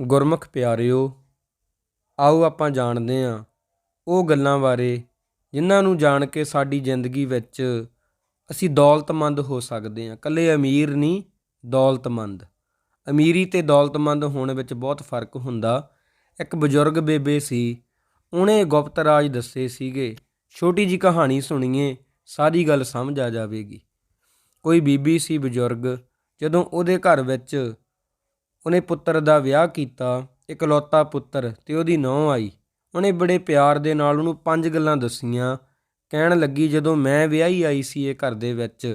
ਗੁਰਮੁਖ ਪਿਆਰਿਓ, ਆਓ ਆਪਾਂ ਜਾਣਦੇ ਹਾਂ ਉਹ ਗੱਲਾਂ ਬਾਰੇ ਜਿਨ੍ਹਾਂ ਨੂੰ ਜਾਣ ਕੇ ਸਾਡੀ ਜ਼ਿੰਦਗੀ ਵਿੱਚ ਅਸੀਂ ਦੌਲਤਮੰਦ ਹੋ ਸਕਦੇ ਹਾਂ। ਇਕੱਲੇ ਅਮੀਰ ਨਹੀਂ, ਦੌਲਤਮੰਦ। ਅਮੀਰੀ ਤੇ ਦੌਲਤਮੰਦ ਹੋਣ ਵਿੱਚ ਬਹੁਤ ਫ਼ਰਕ ਹੁੰਦਾ। ਇੱਕ ਬਜ਼ੁਰਗ ਬੇਬੇ ਸੀ, ਉਹਨੇ ਗੁਪਤ ਰਾਜ ਦੱਸੇ ਸੀਗੇ। ਛੋਟੀ ਜੀ ਕਹਾਣੀ ਸੁਣੀਏ, ਸਾਰੀ ਗੱਲ ਸਮਝ ਆ ਜਾਵੇਗੀ। ਕੋਈ ਬੀਬੀ ਸੀ ਬਜ਼ੁਰਗ, ਜਦੋਂ ਉਹਦੇ ਘਰ ਵਿੱਚ ਉਹਨੇ ਪੁੱਤਰ ਦਾ ਵਿਆਹ ਕੀਤਾ, ਇਕਲੌਤਾ ਪੁੱਤਰ ਤੇ ਉਹਦੀ ਨੌਂ ਆਈ। ਉਹਨੇ ਬੜੇ ਪਿਆਰ ਦੇ ਨਾਲ ਉਹਨੂੰ ਪੰਜ ਗੱਲਾਂ ਦੱਸੀਆਂ। ਕਹਿਣ ਲੱਗੀ, ਜਦੋਂ ਮੈਂ ਵਿਆਹੀ ਆਈ ਸੀ ਇਹ ਘਰ ਦੇ ਵਿੱਚ,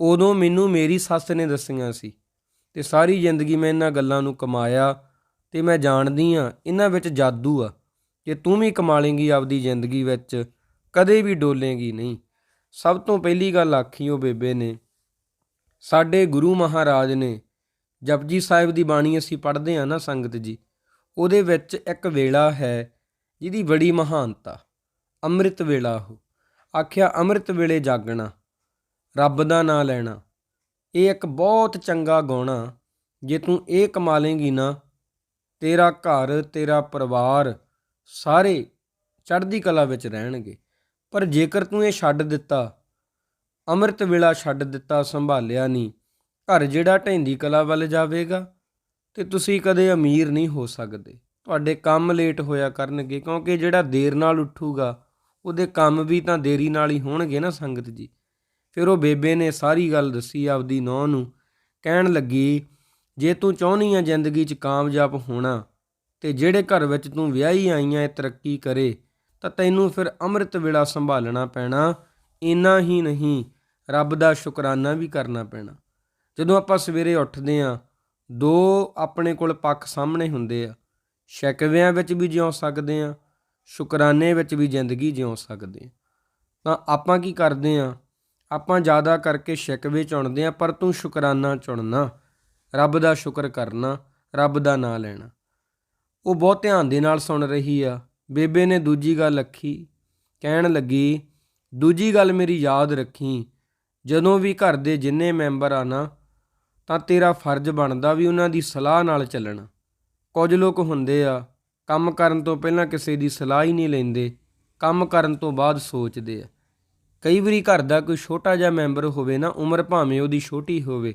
ਉਦੋਂ ਮੈਨੂੰ ਮੇਰੀ ਸੱਸ ਨੇ ਦੱਸੀਆਂ ਸੀ ਤੇ ਸਾਰੀ ਜ਼ਿੰਦਗੀ ਮੈਂ ਇਹਨਾਂ ਗੱਲਾਂ ਨੂੰ ਕਮਾਇਆ ਤੇ ਮੈਂ ਜਾਣਦੀ ਆ ਇਹਨਾਂ ਵਿੱਚ ਜਾਦੂ ਆ ਜੇ ਤੂੰ ਵੀ ਕਮਾ ਲੇਂਗੀ ਆਪਦੀ ਜ਼ਿੰਦਗੀ ਵਿੱਚ, ਕਦੇ ਵੀ ਡੋਲੇਂਗੀ ਨਹੀਂ। ਸਭ ਤੋਂ ਪਹਿਲੀ ਗੱਲ ਆਖੀ ਉਹ ਬੇਬੇ ਨੇ, ਸਾਡੇ ਗੁਰੂ ਮਹਾਰਾਜ ਨੇ ਜਪਜੀ ਸਾਹਿਬ ਦੀ ਬਾਣੀ ਅਸੀਂ ਪੜ੍ਹਦੇ ਹਾਂ ਨਾ ਸੰਗਤ ਜੀ, ਉਹਦੇ ਵਿੱਚ ਇੱਕ ਵੇਲਾ ਹੈ ਜਿਹਦੀ ਬੜੀ ਮਹਾਨਤਾ, ਅੰਮ੍ਰਿਤ ਵੇਲਾ ਉਹ। ਆਖਿਆ, ਅੰਮ੍ਰਿਤ ਵੇਲੇ ਜਾਗਣਾ, ਰੱਬ ਦਾ ਨਾਮ ਲੈਣਾ, ਇਹ ਇੱਕ ਬਹੁਤ ਚੰਗਾ ਗਾਉਣਾ ਜੇ ਤੂੰ ਇਹ ਕਮਾ ਲੇਂਗੀ ਨਾ, ਤੇਰਾ ਘਰ, ਤੇਰਾ ਪਰਿਵਾਰ ਸਾਰੇ ਚੜ੍ਹਦੀ ਕਲਾ ਵਿੱਚ ਰਹਿਣਗੇ। ਪਰ ਜੇਕਰ ਤੂੰ ਇਹ ਛੱਡ ਦਿੱਤਾ, ਅੰਮ੍ਰਿਤ ਵੇਲਾ ਛੱਡ ਦਿੱਤਾ, ਸੰਭਾਲਿਆ ਨਹੀਂ ਘਰ ਜਿਹੜਾ ਢੈਂਦੀ ਕਲਾ ਵੱਲ ਜਾਵੇਗਾ ਤੇ ਤੁਸੀਂ ਕਦੇ ਅਮੀਰ ਨਹੀਂ ਹੋ ਸਕਦੇ। ਤੁਹਾਡੇ ਕੰਮ ਲੇਟ ਹੋਇਆ ਕਰਨਗੇ, ਕਿਉਂਕਿ ਜਿਹੜਾ ਦੇਰ ਨਾਲ ਉੱਠੂਗਾ, ਉਹਦੇ ਕੰਮ ਵੀ ਤਾਂ ਦੇਰੀ ਨਾਲ ਹੀ ਹੋਣਗੇ ਨਾ ਸੰਗਤ ਜੀ। ਫਿਰ ਉਹ ਬੇਬੇ ਨੇ ਸਾਰੀ ਗੱਲ ਦੱਸੀ ਆਪਦੀ ਨੌਂ ਨੂੰ, ਕਹਿਣ ਲੱਗੀ, ਜੇ ਤੂੰ ਚਾਹੁੰਦੀ ਆ ਜ਼ਿੰਦਗੀ 'ਚ ਕਾਮਯਾਬ ਹੋਣਾ ਤੇ ਜਿਹੜੇ ਘਰ ਵਿੱਚ ਤੂੰ ਵਿਆਹੀ ਆਈਆਂ ਇਹ ਤਰੱਕੀ ਕਰੇ, ਤਾਂ ਤੈਨੂੰ ਫਿਰ ਅੰਮ੍ਰਿਤ ਵੇਲਾ ਸੰਭਾਲਣਾ ਪੈਣਾ। ਇੰਨਾ ਹੀ ਨਹੀਂ, ਰੱਬ ਦਾ ਸ਼ੁਕਰਾਨਾ ਵੀ ਕਰਨਾ ਪੈਣਾ। ਜਦੋਂ ਆਪਾਂ ਸਵੇਰੇ ਉੱਠਦੇ ਆ ਦੋ ਆਪਣੇ ਕੋਲ ਪੱਖ ਸਾਹਮਣੇ ਹੁੰਦੇ ਆ। ਸ਼ਿਕਵਿਆਂ ਵਿੱਚ ਵੀ ਜਿਉ ਸਕਦੇ ਆ ਸ਼ੁਕਰਾਨੇ ਵਿੱਚ ਵੀ ਜ਼ਿੰਦਗੀ ਜਿਉ ਸਕਦੇ ਆ ਤਾਂ ਆਪਾਂ ਕੀ ਕਰਦੇ ਆ ਆਪਾਂ ਜ਼ਿਆਦਾ ਕਰਕੇ ਸ਼ਿਕਵੇ ਚੁਣਦੇ ਆ ਪਰ ਤੂੰ ਸ਼ੁਕਰਾਨਾ ਚੁਣਨਾ, ਰੱਬ ਦਾ ਸ਼ੁਕਰ ਕਰਨਾ, ਰੱਬ ਦਾ ਨਾਮ ਲੈਣਾ। ਉਹ ਬਹੁਤ ਧਿਆਨ ਦੇ ਨਾਲ ਸੁਣ ਰਹੀ ਆ। ਬੇਬੇ ਨੇ ਦੂਜੀ ਗੱਲ ਰੱਖੀ ਕਹਿਣ ਲੱਗੀ, ਦੂਜੀ ਗੱਲ ਮੇਰੀ ਯਾਦ ਰੱਖੀ, ਜਦੋਂ ਵੀ ਘਰ ਦੇ ਜਿੰਨੇ ਮੈਂਬਰ ਆ ਨਾ ਤਾਂ ਤੇਰਾ ਫਰਜ਼ ਬਣਦਾ ਵੀ ਉਹਨਾਂ ਦੀ ਸਲਾਹ ਨਾਲ ਚੱਲਣਾ। ਕੁਝ ਲੋਕ ਹੁੰਦੇ ਆ, ਕੰਮ ਕਰਨ ਤੋਂ ਪਹਿਲਾਂ ਕਿਸੇ ਦੀ ਸਲਾਹ ਹੀ ਨਹੀਂ ਲੈਂਦੇ, ਕੰਮ ਕਰਨ ਤੋਂ ਬਾਅਦ ਸੋਚਦੇ ਆ। ਕਈ ਵਾਰੀ ਘਰ ਦਾ ਕੋਈ ਛੋਟਾ ਜਿਹਾ ਮੈਂਬਰ ਹੋਵੇ ਨਾ, ਉਮਰ ਭਾਵੇਂ ਉਹਦੀ ਛੋਟੀ ਹੋਵੇ,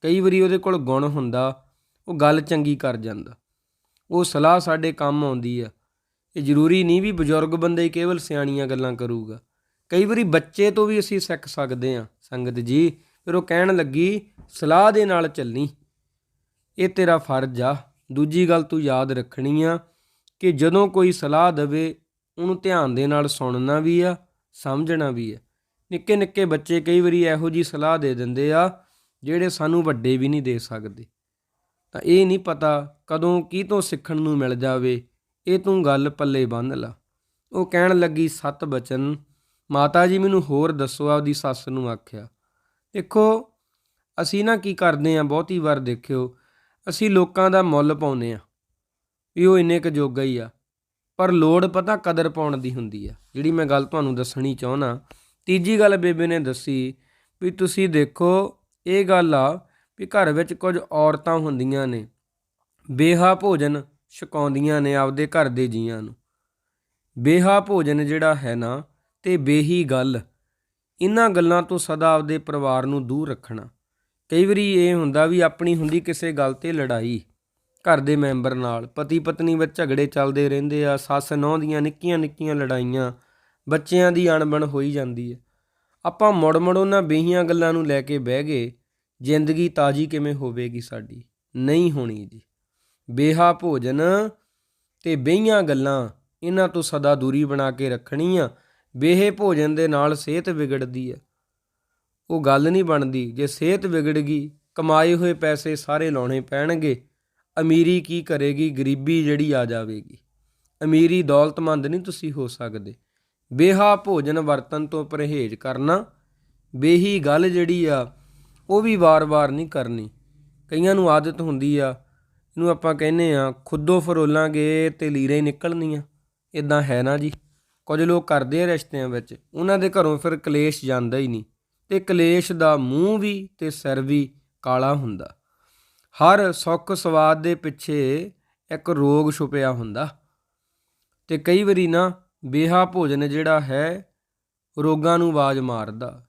ਕਈ ਵਾਰੀ ਉਹਦੇ ਕੋਲ ਗੁਣ ਹੁੰਦਾ, ਉਹ ਗੱਲ ਚੰਗੀ ਕਰ ਜਾਂਦਾ। ਉਹ ਸਲਾਹ ਸਾਡੇ ਕੰਮ ਆਉਂਦੀ ਆ। ਇਹ ਜ਼ਰੂਰੀ ਨਹੀਂ ਵੀ ਬਜ਼ੁਰਗ ਬੰਦੇ ਹੀ ਕੇਵਲ ਸਿਆਣੀਆਂ ਗੱਲਾਂ ਕਰੂਗਾ। ਕਈ ਵਾਰੀ ਬੱਚੇ ਤੋਂ ਵੀ ਅਸੀਂ ਸਿੱਖ ਸਕਦੇ ਆ। ਸੰਗਤ ਜੀ ਫਿਰ ਉਹ ਕਹਿਣ ਲੱਗੀ, ਸਲਾਹ ਦੇ ਨਾਲ ਚੱਲਣੀ ਇਹ ਤੇਰਾ ਫਰਜ਼ ਆ। ਦੂਜੀ ਗੱਲ ਤੂੰ ਯਾਦ ਰੱਖਣੀ ਆ ਕਿ ਜਦੋਂ ਕੋਈ ਸਲਾਹ ਦੇਵੇ, ਉਹਨੂੰ ਧਿਆਨ ਦੇ ਨਾਲ ਸੁਣਨਾ ਵੀ ਆ, ਸਮਝਣਾ ਵੀ ਆ। ਨਿੱਕੇ ਨਿੱਕੇ ਬੱਚੇ ਕਈ ਵਾਰੀ ਇਹੋ ਜੀ ਸਲਾਹ ਦੇ ਦਿੰਦੇ ਆ, ਜਿਹੜੇ ਸਾਨੂੰ ਵੱਡੇ ਵੀ ਨਹੀਂ ਦੇ ਸਕਦੇ। ਤਾਂ ਇਹ ਨਹੀਂ ਪਤਾ ਕਦੋਂ ਕੀ ਤੋਂ ਸਿੱਖਣ ਨੂੰ ਮਿਲ ਜਾਵੇ, ਇਹ ਤੂੰ ਗੱਲ ਪੱਲੇ ਬੰਨ ਲਾ। ਉਹ ਕਹਿਣ ਲੱਗੀ, ਸਤ ਬਚਨ। ਮਾਤਾ ਜੀ ਮੈਨੂੰ ਹੋਰ ਦੱਸੋ, ਆਪਦੀ ਸੱਸ ਨੂੰ ਆਖਿਆ। ਦੇਖੋ, ਅਸੀਂ ਨਾ ਕੀ ਕਰਦੇ ਆ ਬਹੁਤੀ ਵਾਰ ਦੇਖਿਓ, ਅਸੀਂ ਲੋਕਾਂ ਦਾ ਮੁੱਲ ਪਾਉਂਦੇ ਆ ਵੀ ਉਹ ਇੰਨੇ ਕੁ ਜੋਗਾ ਹੀ ਆ। ਪਰ ਲੋੜ ਪਤਾ ਕਦਰ ਪਾਉਣ ਦੀ ਹੁੰਦੀ ਆ। ਜਿਹੜੀ ਮੈਂ ਗੱਲ ਤੁਹਾਨੂੰ ਦੱਸਣੀ ਚਾਹੁੰਦਾ, ਤੀਜੀ ਗੱਲ ਬੇਬੇ ਨੇ ਦੱਸੀ ਵੀ ਤੁਸੀਂ ਦੇਖੋ, ਇਹ ਗੱਲ ਆ ਵੀ ਘਰ ਵਿੱਚ ਕੁਝ ਔਰਤਾਂ ਹੁੰਦੀਆਂ ਨੇ, ਬੇਹਾ ਭੋਜਨ ਛਕਾਉਂਦੀਆਂ ਨੇ ਆਪਦੇ ਘਰ ਦੇ ਜੀਆਂ ਨੂੰ। ਬੇਹਾ ਭੋਜਨ ਜਿਹੜਾ ਹੈ ਨਾ, ਤੇ ਬੇਹੀ ਗੱਲ। ਇਹਨਾਂ ਗੱਲਾਂ ਤੋਂ ਸਦਾ ਆਪਦੇ ਪਰਿਵਾਰ ਨੂੰ ਦੂਰ ਰੱਖਣਾ। ਕਈ ਵਾਰੀ ਇਹ ਹੁੰਦਾ ਵੀ ਆਪਣੀ ਹੁੰਦੀ ਕਿਸੇ ਗੱਲ ਤੇ ਲੜਾਈ। ਘਰ ਦੇ ਮੈਂਬਰ ਨਾਲ ਪਤੀ ਪਤਨੀ ਵਿੱਚ ਝਗੜੇ ਚੱਲਦੇ ਰਹਿੰਦੇ ਆ, ਸੱਸ ਨਹੁੰ ਦੀਆਂ ਨਿੱਕੀਆਂ ਨਿੱਕੀਆਂ ਲੜਾਈਆਂ, ਬੱਚਿਆਂ ਦੀ ਅਣਬਣ ਹੋਈ ਜਾਂਦੀ ਹੈ ਆਪਾਂ ਮੁੜ ਮੁੜ ਉਹਨਾਂ ਬੇਹੀਆਂ ਗੱਲਾਂ ਨੂੰ ਲੈ ਕੇ ਬਹਿ ਗਏ, ਜ਼ਿੰਦਗੀ ਤਾਜੀ ਕਿਵੇਂ ਹੋਵੇਗੀ ਸਾਡੀ? ਨਹੀਂ ਹੋਣੀ ਜੀ। ਬੇਹਾ ਭੋਜਨ ਤੇ ਬੇਹੀਆਂ ਗੱਲਾਂ ਇਹਨਾਂ ਤੋਂ ਸਦਾ ਦੂਰੀ ਬਣਾ ਕੇ ਰੱਖਣੀ ਆ ਬੇਹੇ ਭੋਜਨ ਦੇ ਨਾਲ ਸਿਹਤ ਵਿਗੜਦੀ ਆ ਉਹ ਗੱਲ ਨਹੀਂ ਬਣਦੀ, ਜੇ ਸਿਹਤ ਵਿਗੜ ਗਈ, ਕਮਾਏ ਹੋਏ ਪੈਸੇ ਸਾਰੇ ਲਾਉਣੇ ਪੈਣਗੇ। ਅਮੀਰੀ ਕੀ ਕਰੇਗੀ? ਗਰੀਬੀ ਜਿਹੜੀ ਆ ਜਾਵੇਗੀ। ਅਮੀਰੀ ਦੌਲਤਮੰਦ ਨਹੀਂ ਤੁਸੀਂ ਹੋ ਸਕਦੇ। ਬੇਹਾ ਭੋਜਨ ਵਰਤਨ ਤੋਂ ਪਰਹੇਜ਼ ਕਰਨਾ। ਬੇਹੀ ਗੱਲ ਜਿਹੜੀ ਆ, ਉਹ ਵੀ ਵਾਰ-ਵਾਰ ਨਹੀਂ ਕਰਨੀ। ਕਈਆਂ ਨੂੰ ਆਦਤ ਹੁੰਦੀ ਆ, ਇਹਨੂੰ ਆਪਾਂ ਕਹਿੰਦੇ ਆ, ਖੁੱਦੋ ਫਰੋਲਾਂਗੇ ਤੇ ਲੀਰੇ ਨਿਕਲਣੀਆਂ। ਇਦਾਂ ਹੈ ਨਾ ਜੀ? ਕੁਝ ਲੋਕ ਕਰਦੇ ਆ ਰਿਸ਼ਤਿਆਂ ਵਿੱਚ, ਉਹਨਾਂ ਦੇ ਘਰੋਂ ਫਿਰ ਕਲੇਸ਼ ਜਾਂਦਾ ਹੀ ਨਹੀਂ ਤੇ ਕਲੇਸ਼ ਦਾ ਮੂੰਹ ਵੀ ਤੇ ਸਿਰ ਵੀ ਕਾਲਾ ਹੁੰਦਾ। ਹਰ ਸੁੱਖ ਸਵਾਦ ਦੇ ਪਿੱਛੇ ਇੱਕ ਰੋਗ ਛੁਪਿਆ ਹੁੰਦਾ ਤੇ ਕਈ ਵਾਰੀ ਨਾ ਬੇਹਾ ਭੋਜਨ ਜਿਹੜਾ ਹੈ, ਰੋਗਾਂ ਨੂੰ ਆਵਾਜ਼ ਮਾਰਦਾ,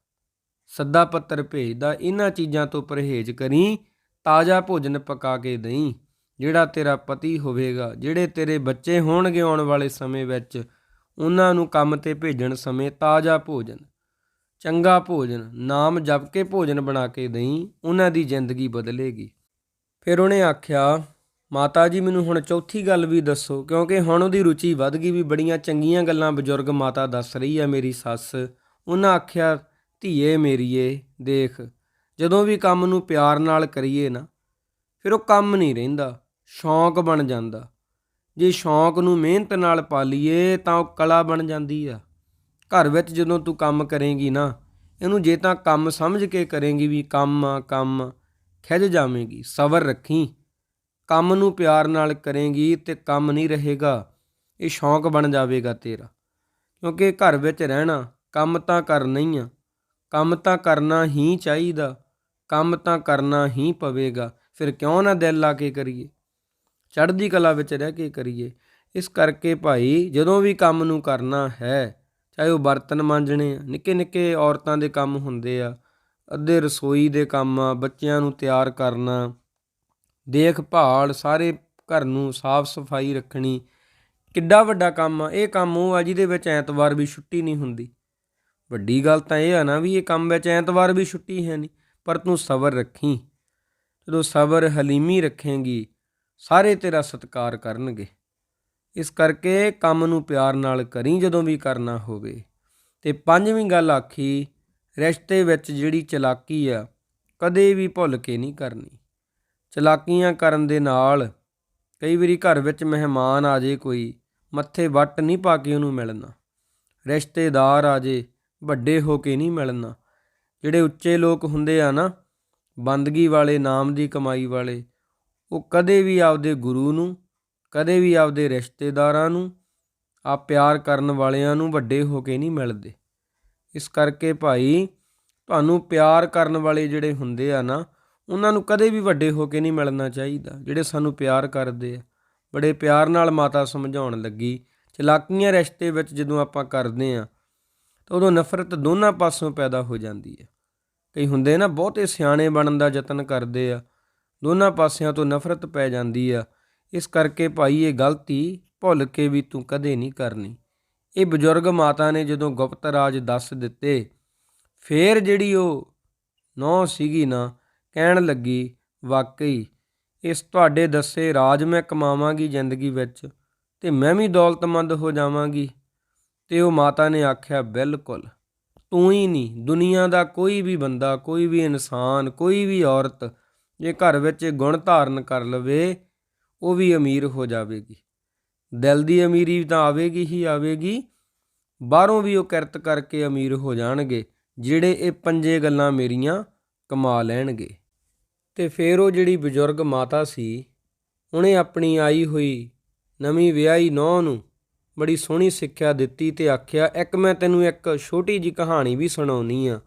ਸੱਦਾ ਪੱਤਰ ਭੇਜਦਾ, ਇਹਨਾਂ ਚੀਜ਼ਾਂ ਤੋਂ ਪਰਹੇਜ਼ ਕਰੀ, ਤਾਜ਼ਾ ਭੋਜਨ ਪਕਾ ਕੇ ਦੇਈਂ, ਜਿਹੜਾ ਤੇਰਾ ਪਤੀ ਹੋਵੇਗਾ, ਜਿਹੜੇ ਤੇਰੇ ਬੱਚੇ ਹੋਣਗੇ ਆਉਣ ਵਾਲੇ ਸਮੇਂ ਵਿੱਚ ਉਹਨਾਂ ਨੂੰ ਕੰਮ ਤੇ ਭੇਜਣ ਸਮੇਂ ਤਾਜ਼ਾ ਭੋਜਨ, ਚੰਗਾ ਭੋਜਨ, ਨਾਮ ਜਪ ਕੇ ਭੋਜਨ ਬਣਾ ਕੇ ਦੇਈਂ, ਉਹਨਾਂ ਦੀ ਜ਼ਿੰਦਗੀ ਬਦਲੇਗੀ। ਫਿਰ ਉਹਨੇ ਆਖਿਆ, ਮਾਤਾ ਜੀ, ਮੈਨੂੰ ਹੁਣ ਚੌਥੀ ਗੱਲ ਵੀ ਦੱਸੋ, ਕਿਉਂਕਿ ਹੁਣ ਉਹਦੀ ਰੁਚੀ ਵੱਧ ਗਈ ਵੀ ਬੜੀਆਂ ਚੰਗੀਆਂ ਗੱਲਾਂ ਬਜ਼ੁਰਗ ਮਾਤਾ ਦੱਸ ਰਹੀ ਆ ਮੇਰੀ ਸੱਸ। ਉਹਨਾਂ ਆਖਿਆ, ਧੀਏ ਮੇਰੀਏ, ਦੇਖ, ਜਦੋਂ ਵੀ ਕੰਮ ਨੂੰ ਪਿਆਰ ਨਾਲ ਕਰੀਏ ਨਾ, ਫਿਰ ਉਹ ਕੰਮ ਨਹੀਂ ਰਹਿੰਦਾ, ਸ਼ੌਂਕ ਬਣ ਜਾਂਦਾ। ਜੇ ਸ਼ੌਂਕ ਨੂੰ ਮਿਹਨਤ ਨਾਲ ਪਾਲੀਏ ਤਾਂ ਉਹ ਕਲਾ ਬਣ ਜਾਂਦੀ ਆ। ਘਰ ਵਿੱਚ ਜਦੋਂ ਤੂੰ ਕੰਮ ਕਰੇਂਗੀ ਨਾ, ਇਹਨੂੰ ਜੇ ਤਾਂ ਕੰਮ ਸਮਝ ਕੇ ਕਰੇਂਗੀ ਵੀ ਕੰਮ ਆ, ਕੰਮ ਖਿੱਚ ਜਾਵੇਂਗੀ, ਸਬਰ ਰੱਖੀ। ਕੰਮ ਨੂੰ ਪਿਆਰ ਨਾਲ ਕਰੇਂਗੀ ਤੇ ਕੰਮ ਨਹੀਂ ਰਹੇਗਾ, ਇਹ ਸ਼ੌਂਕ ਬਣ ਜਾਵੇਗਾ ਤੇਰਾ। ਕਿਉਂਕਿ ਘਰ ਵਿੱਚ ਰਹਿਣਾ, ਕੰਮ ਤਾਂ ਕਰਨਾ ਹੀ ਆ। ਕੰਮ ਤਾਂ ਕਰਨਾ ਹੀ ਚਾਹੀਦਾ, ਕੰਮ ਤਾਂ ਕਰਨਾ ਹੀ ਪਵੇਗਾ। ਫਿਰ ਕਿਉਂ ਨਾ ਦਿਲ ਲਾ ਕੇ ਕਰੀਏ? ਚੜ੍ਹਦੀ ਕਲਾ ਵਿੱਚ ਰਹਿ ਕੇ ਕਰੀਏ। ਇਸ ਕਰਕੇ ਭਾਈ, ਜਦੋਂ ਵੀ ਕੰਮ ਨੂੰ ਕਰਨਾ ਹੈ, ਚਾਹੇ ਉਹ ਬਰਤਨ ਮਾਂਜਣੇ ਆ ਨਿੱਕੇ ਨਿੱਕੇ ਔਰਤਾਂ ਦੇ ਕੰਮ ਹੁੰਦੇ ਆ, ਅੱਧੇ ਰਸੋਈ ਦੇ ਕੰਮ ਆ, ਬੱਚਿਆਂ ਨੂੰ ਤਿਆਰ ਕਰਨਾ, ਦੇਖਭਾਲ, ਸਾਰੇ ਘਰ ਨੂੰ ਸਾਫ਼ ਸਫ਼ਾਈ ਰੱਖਣੀ, ਕਿੱਡਾ ਵੱਡਾ ਕੰਮ ਆ। ਇਹ ਕੰਮ ਉਹ ਆ ਜਿਹਦੇ ਵਿੱਚ ਐਤਵਾਰ ਵੀ ਛੁੱਟੀ ਨਹੀਂ ਹੁੰਦੀ। ਵੱਡੀ ਗੱਲ ਤਾਂ ਇਹ ਆ ਨਾ ਵੀ ਇਹ ਕੰਮ ਵਿੱਚ ਐਤਵਾਰ ਵੀ ਛੁੱਟੀ ਹੈ ਨਹੀਂ, ਪਰ ਤੂੰ ਸਬਰ ਰੱਖੀ। ਜਦੋਂ ਸਬਰ ਹਲੀਮੀ ਰੱਖੇਂਗੀ ਸਾਰੇ ਤੇਰਾ ਸਤਿਕਾਰ ਕਰਨਗੇ। ਇਸ ਕਰਕੇ ਕੰਮ ਨੂੰ ਪਿਆਰ ਨਾਲ ਕਰੀ ਜਦੋਂ ਵੀ ਕਰਨਾ ਹੋਵੇ। ਤੇ ਪੰਜਵੀਂ ਗੱਲ ਆਖੀ, ਰਿਸ਼ਤੇ ਵਿੱਚ ਜਿਹੜੀ ਚਲਾਕੀ ਆ, ਕਦੇ ਵੀ ਭੁੱਲ ਕੇ ਨਹੀਂ ਕਰਨੀ। ਚਲਾਕੀਆਂ ਕਰਨ ਦੇ ਨਾਲ ਕਈ ਵਾਰੀ ਘਰ ਵਿੱਚ ਮਹਿਮਾਨ ਆ ਜੇ ਕੋਈ, ਮੱਥੇ ਵੱਟ ਨਹੀਂ ਪਾ ਕੇ ਉਹਨੂੰ ਮਿਲਣਾ। ਰਿਸ਼ਤੇਦਾਰ ਆ ਜੇ, ਵੱਡੇ ਹੋ ਕੇ ਨਹੀਂ ਮਿਲਣਾ। ਜਿਹੜੇ ਉੱਚੇ ਲੋਕ ਹੁੰਦੇ ਆ ਨਾ, ਬੰਦਗੀ ਵਾਲੇ, ਨਾਮ ਦੀ ਕਮਾਈ ਵਾਲੇ ਉਹ ਕਦੇ ਵੀ ਆਪਦੇ ਗੁਰੂ ਨੂੰ, ਕਦੇ ਵੀ ਆਪਦੇ ਰਿਸ਼ਤੇਦਾਰਾਂ ਨੂੰ ਆ ਪਿਆਰ ਕਰਨ ਵਾਲਿਆਂ ਨੂੰ ਵੱਡੇ ਹੋ ਕੇ ਨਹੀਂ ਮਿਲਦੇ। ਇਸ ਕਰਕੇ ਭਾਈ ਤੁਹਾਨੂੰ ਪਿਆਰ ਕਰਨ ਵਾਲੇ ਜਿਹੜੇ ਹੁੰਦੇ ਆ ਨਾ, ਉਹਨਾਂ ਨੂੰ ਕਦੇ ਵੀ ਵੱਡੇ ਹੋ ਕੇ ਨਹੀਂ ਮਿਲਣਾ ਚਾਹੀਦਾ, ਜਿਹੜੇ ਸਾਨੂੰ ਪਿਆਰ ਕਰਦੇ ਆ। ਬੜੇ ਪਿਆਰ ਨਾਲ ਮਾਤਾ ਸਮਝਾਉਣ ਲੱਗੀ, ਚਲਾਕੀਆਂ ਰਿਸ਼ਤੇ ਵਿੱਚ ਜਦੋਂ ਆਪਾਂ ਕਰਦੇ ਆ, ਤਾਂ ਉਦੋਂ ਨਫ਼ਰਤ ਦੋਨਾਂ ਪਾਸੋਂ ਪੈਦਾ ਹੋ ਜਾਂਦੀ ਹੈ ਕਈ ਹੁੰਦੇ ਨਾ, ਬਹੁਤੇ ਸਿਆਣੇ ਬਣਨ ਦਾ ਯਤਨ ਕਰਦੇ ਆ ਦੋਨਾਂ ਪਾਸਿਆਂ ਤੋਂ ਨਫ਼ਰਤ ਪੈ ਜਾਂਦੀ ਆ। ਇਸ ਕਰਕੇ ਭਾਈ ਇਹ ਗਲਤੀ ਭੁੱਲ ਕੇ ਵੀ ਤੂੰ ਕਦੇ ਨਹੀਂ ਕਰਨੀ। ਇਹ ਬਜ਼ੁਰਗ ਮਾਤਾ ਨੇ ਜਦੋਂ ਗੁਪਤ ਰਾਜ ਦੱਸ ਦਿੱਤੇ, ਫੇਰ ਜਿਹੜੀ ਉਹ ਨੌ ਸੀਗੀ ਨਾ, ਕਹਿਣ ਲੱਗੀ, ਵਾਕਈ, ਇਸ ਤੁਹਾਡੇ ਦੱਸੇ ਰਾਜ ਮੈਂ ਕਮਾਵਾਂਗੀ ਜ਼ਿੰਦਗੀ ਵਿੱਚ ਤੇ ਮੈਂ ਵੀ ਦੌਲਤਮੰਦ ਹੋ ਜਾਵਾਂਗੀ। ਤੇ ਉਹ ਮਾਤਾ ਨੇ ਆਖਿਆ, ਬਿਲਕੁਲ, ਤੂੰ ਹੀ ਨਹੀਂ, ਦੁਨੀਆ ਦਾ ਕੋਈ ਵੀ ਬੰਦਾ, ਕੋਈ ਵੀ ਇਨਸਾਨ, ਕੋਈ ਵੀ ਔਰਤ ਜੇ ਘਰ ਵਿੱਚ ਇਹ ਗੁਣ ਧਾਰਨ ਕਰ ਲਵੇ, ਉਹ ਵੀ ਅਮੀਰ ਹੋ ਜਾਵੇਗੀ। ਦਿਲ ਦੀ ਅਮੀਰੀ ਤਾਂ ਆਵੇਗੀ ਹੀ ਆਵੇਗੀ, ਬਾਹਰੋਂ ਵੀ ਉਹ ਕਿਰਤ ਕਰਕੇ ਅਮੀਰ ਹੋ ਜਾਣਗੇ, ਜਿਹੜੇ ਇਹ ਪੰਜੇ ਗੱਲਾਂ ਮੇਰੀਆਂ ਕਮਾ ਲੈਣਗੇ। ਤੇ ਫਿਰ ਉਹ ਜਿਹੜੀ ਬਜ਼ੁਰਗ ਮਾਤਾ ਸੀ, ਉਹਨੇ ਆਪਣੀ ਆਈ ਹੋਈ ਨਵੀਂ ਵਿਆਹੀ ਨੌਂ ਨੂੰ ਬੜੀ ਸੋਹਣੀ ਸਿੱਖਿਆ ਦਿੱਤੀ ਤੇ ਆਖਿਆ, ਇੱਕ ਮੈਂ ਤੈਨੂੰ ਇੱਕ ਛੋਟੀ ਜੀ ਕਹਾਣੀ ਵੀ ਸੁਣਾਉਣੀ ਆ।